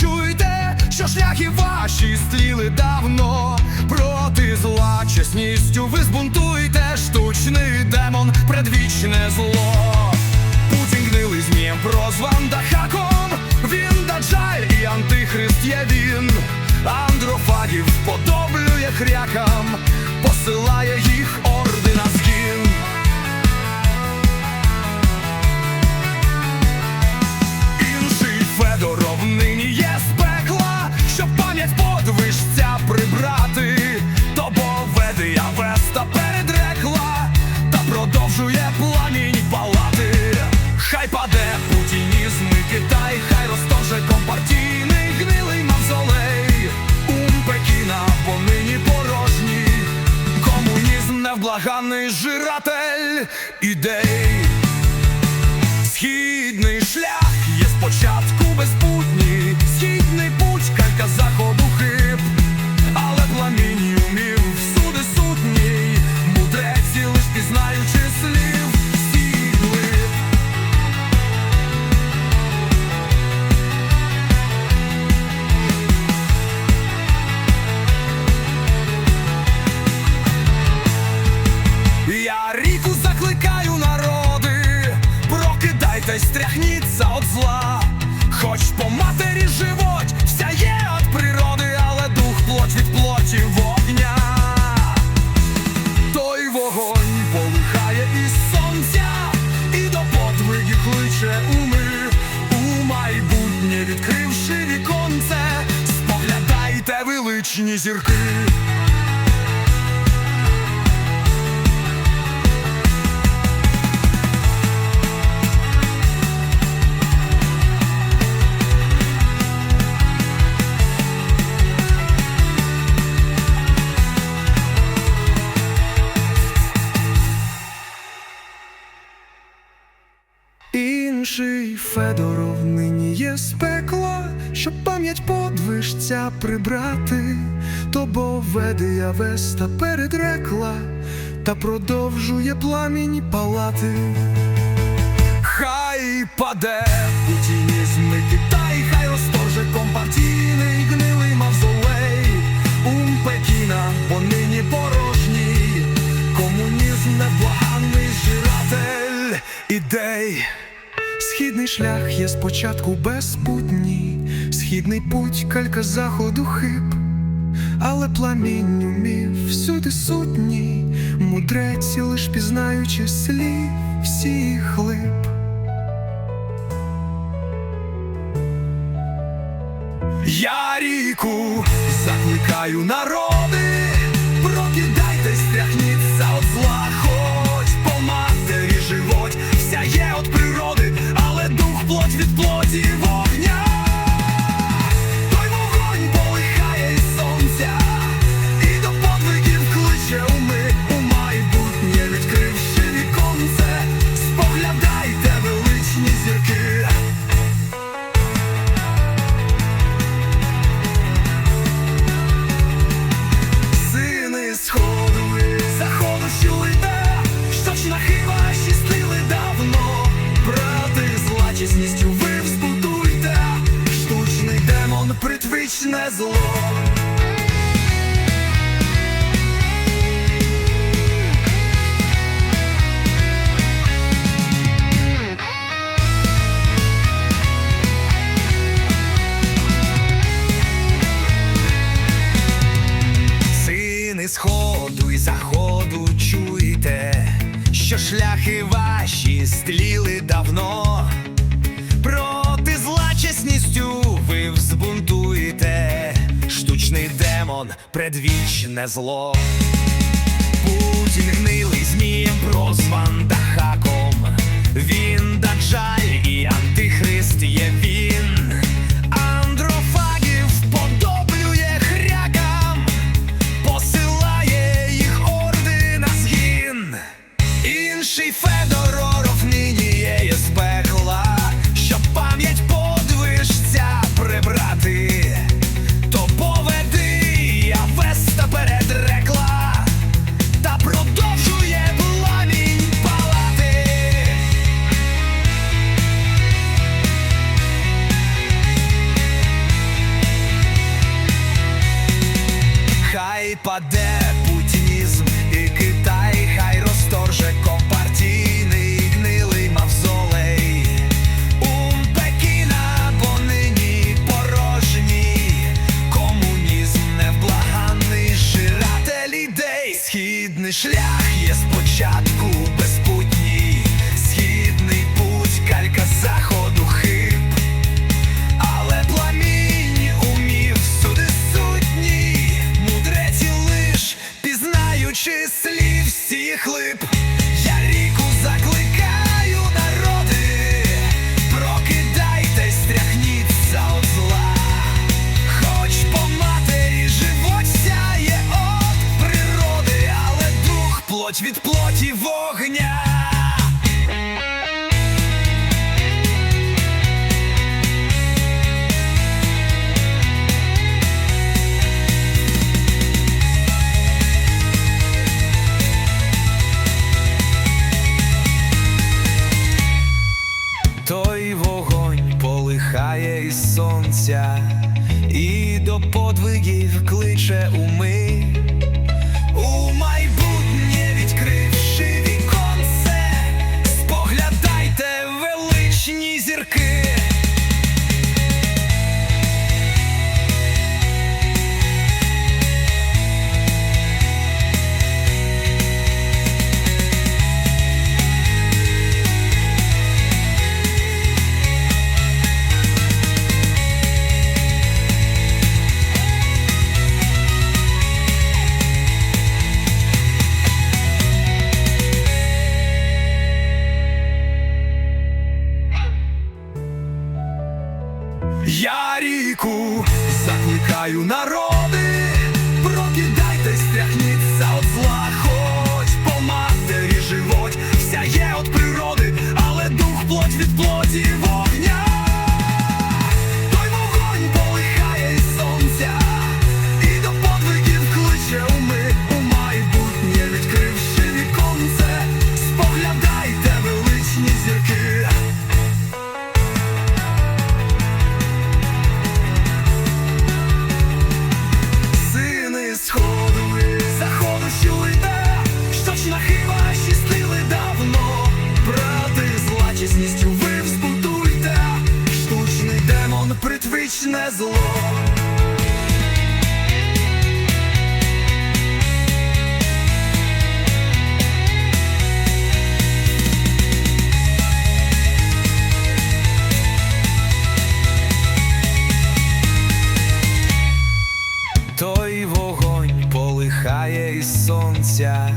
чуйте, що шляхи ваші стріли давно. Проти зла чесністю ви збунтуйте, штучний демон, предвічне зло. Жиратель ідей. Прокидайтесь, тряхніться от зла. Хоч по Інший Федоров нині є з щоб пам'ять подвижця прибрати, то бо веде Авеста передрекла та продовжує пламінь палати. Хай паде путінізм і Китай, хай розторже компартійний гнилий мавзолей. Ум Пекіна понині порожній, комунізм невблаганний жиратель ідей. Східний шлях є спочатку безпутній, східний путь калька заходу хиб, але пламінь умів всюди сутній, мудреці лиш пізнаючи слів всіх глиб. Я ріку закликаю народи, від сходу і заходу чуєте, що шляхи ваші стріли давно, проти зла чесністю ви взбунтуєте, штучний демон, предвічне зло. Путін Інший Плоть від плоті вогонь Марійку, закликаю народи. вічне зло. Той вогонь полихає із сонця.